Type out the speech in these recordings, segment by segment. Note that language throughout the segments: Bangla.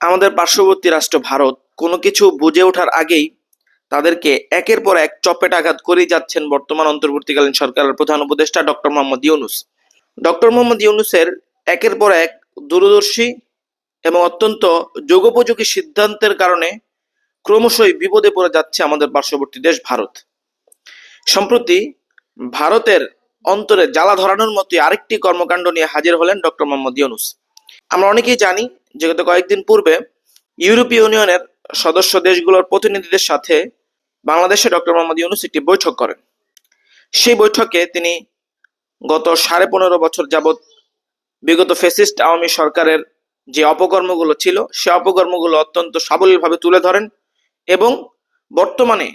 আমাদের পার্শ্ববর্তী রাষ্ট্র ভারত কোনো কিছু বুঝে ওঠার আগেই তাদেরকে একের পর এক চপেট আঘাত করেই যাচ্ছেন বর্তমান অন্তর্বর্তীকালীন সরকারের প্রধান উপদেষ্টা ডক্টর মোহাম্মদ ইউনুস। ডক্টর মোহাম্মদ ইউনুসের একের পর এক দূরদর্শী এবং অত্যন্ত যোগোপযোগী সিদ্ধান্তের কারণে ক্রমশই বিপদে পড়ে যাচ্ছে আমাদের পার্শ্ববর্তী দেশ ভারত। সম্প্রতি ভারতের অন্তরে জ্বালা ধরানোর মতো আরেকটি কর্মকাণ্ড নিয়ে হাজির হলেন ডক্টর মোহাম্মদ ইউনুস। আমরা অনেকেই জানি যে গত কয়েকদিন পূর্বে ইউরোপীয় ইউনিয়নের সদস্য দেশগুলোর প্রতিনিধিদের সাথে বাংলাদেশে ডক্টর মোহাম্মদ ইউনুস একটি বৈঠক করেন। সেই বৈঠকে তিনি গত সাড়ে পনেরো বছর যাবৎ বিগত ফেসিস্ট আওয়ামী সরকারের যে অপকর্মগুলো ছিল, সে অপকর্মগুলো অত্যন্ত সাবলীলভাবে তুলে ধরেন এবং বর্তমানে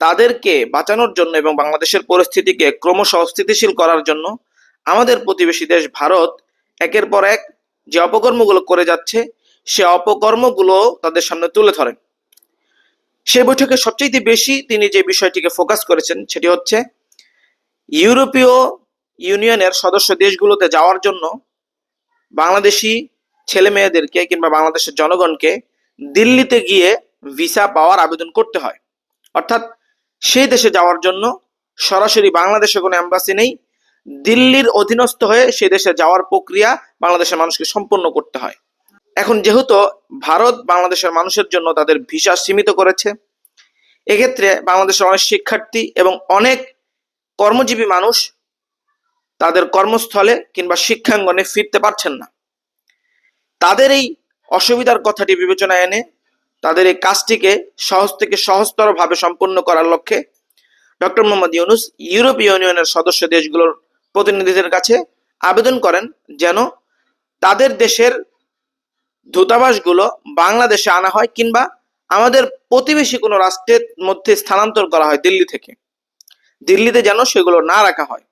তাদেরকে বাঁচানোর জন্য এবং বাংলাদেশের পরিস্থিতিকে ক্রমশ অস্থিতিশীল করার জন্য আমাদের প্রতিবেশী দেশ ভারত একের পর এক যে অপকর্মগুলো করে যাচ্ছে, সে অপকর্মগুলো তাদের সামনে তুলে ধরেন। সেই বৈঠকে সবচেয়ে বেশি তিনি যে বিষয়টিকে ফোকাস করেছেন, সেটি হচ্ছে ইউরোপীয় ইউনিয়নের সদস্য দেশগুলোতে যাওয়ার জন্য বাংলাদেশি ছেলে মেয়েদেরকে কিংবা বাংলাদেশের জনগণকে দিল্লিতে গিয়ে ভিসা পাওয়ার আবেদন করতে হয়। অর্থাৎ সেই দেশে যাওয়ার জন্য সরাসরি বাংলাদেশে কোনো অ্যাম্বাসি নেই দিল্লির অধীনস্থ হয়ে সে দেশে যাওয়ার প্রক্রিয়া বাংলাদেশের মানুষকে সম্পন্ন করতে হয়। এখন যেহেতু ভারত বাংলাদেশের মানুষের জন্য তাদের ভিসা সীমিত করেছে, এক্ষেত্রে বাংলাদেশের অনেক শিক্ষার্থী এবং অনেক কর্মজীবী মানুষ তাদের কর্মস্থলে কিংবা শিক্ষাঙ্গনে ফিরতে পারছেন না। তাদের এই অসুবিধার কথাটি বিবেচনায় এনে তাদের এই কাজটিকে সহজ থেকে সহজতর ভাবে সম্পন্ন করার লক্ষ্যে ডক্টর মোহাম্মদ ইউনুস ইউরোপীয় ইউনিয়নের সদস্য দেশগুলোর প্রতিনিধিদের কাছে আবেদন করেন যেন তাদের দেশের দূতাবাসগুলো বাংলাদেশে আনা হয় কিংবা আমাদের প্রতিবেশী কোনো রাষ্ট্রের মধ্যে স্থানান্তর করা হয় দিল্লি থেকে। দিল্লিতে যেন সেগুলো না রাখা হয়।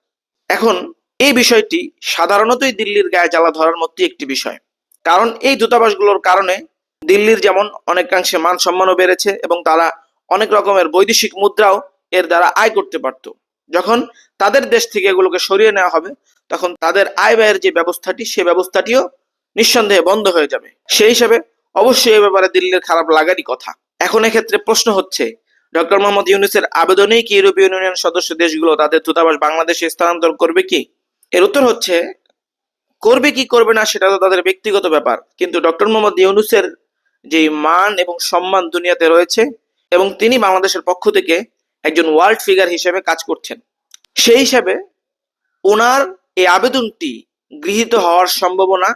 এখন এই বিষয়টি সাধারণতই দিল্লির গায়ে জ্বালা ধরার মতোই একটি বিষয়। কারণ এই দূতাবাসগুলোর কারণে দিল্লির যেমন অনেকাংশে মান সম্মানও বেড়েছে এবং তারা অনেক রকমের বৈদেশিক মুদ্রাও এর দ্বারা আয় করতে পারত। যখন তাদের দেশ থেকে এগুলোকে সরিয়ে নেওয়া হবে, তখন তাদের আয় ব্যয়ের যে ব্যবস্থাটি, সে ব্যবস্থাটিও নিঃসন্দেহে বন্ধ হয়ে যাবে। সেই হিসাবে অবশ্যই এ ব্যাপারে দিল্লির খারাপ লাগারই কথা। এখন এক্ষেত্রে প্রশ্ন হচ্ছে, ডক্টর মোহাম্মদ ইউনুসের আবেদনেই কি ইউরোপীয় ইউনিয়ন সদস্য দেশগুলো তাদের দূতাবাস বাংলাদেশে স্থানান্তর করবে কি? এর উত্তর হচ্ছে, করবে কি করবে না সেটা তো তাদের ব্যক্তিগত ব্যাপার। কিন্তু ডক্টর মোহাম্মদ ইউনুসের যে মান এবং সম্মান দুনিয়াতে রয়েছে, এবং তিনি বাংলাদেশের পক্ষ থেকে একজন ওয়ার্ল্ড ফিগার হিসেবে কাজ করছেন। সেই হিসাবে ওনার এই আবেদনটি গৃহীত হওয়ার সম্ভাবনা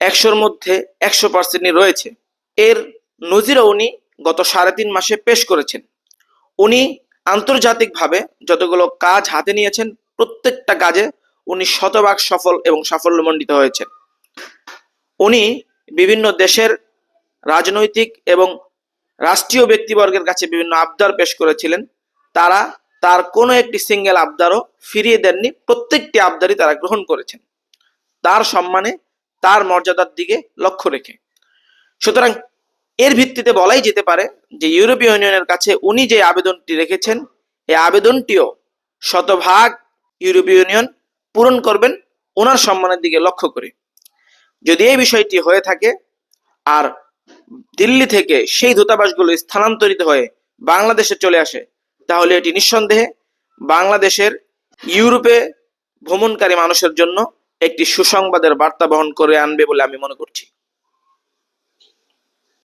একশোর মধ্যে একশো পার্সেন্টই রয়েছে। এর নজিরও উনি গত সাড়ে তিন মাসে পেশ করেছেন। উনি আন্তর্জাতিকভাবে যতগুলো কাজ হাতে নিয়েছেন, প্রত্যেকটা কাজে উনি শতভাগ সফল এবং সাফল্যমণ্ডিত হয়েছেন। উনি বিভিন্ন দেশের রাজনৈতিক এবং রাষ্ট্রীয় ব্যক্তিবর্গের কাছে বিভিন্ন আবদার পেশ করেছিলেন। তারা তার কোনো একটি সিঙ্গেল আবদারও ফিরিয়ে দেননি। প্রত্যেকটি আবদারই তারা গ্রহণ করেছেন। তার সম্মানে তার মর্যাদার দিকে লক্ষ্য রেখে। সুতরাং এর ভিত্তিতে বলাই যেতে পারে যে ইউরোপীয় ইউনিয়নের কাছে উনি যে আবেদনটি রেখেছেন, এই আবেদনটিও শতভাগ ইউরোপীয় ইউনিয়ন পূরণ করবেন ওনার সম্মানের দিকে লক্ষ্য করে। যদি এই বিষয়টি হয়ে থাকে, আর দিল্লি থেকে সেই দূতাবাসগুলো স্থানান্তরিত হয়ে বাংলাদেশে চলে আসে, তাহলে এটি নিঃসন্দেহে বাংলাদেশের ইউরোপে ভ্রমণকারী মানুষের জন্য একটি সুসংবাদের বার্তা বহন করে আনবে বলে আমি মনে করছি।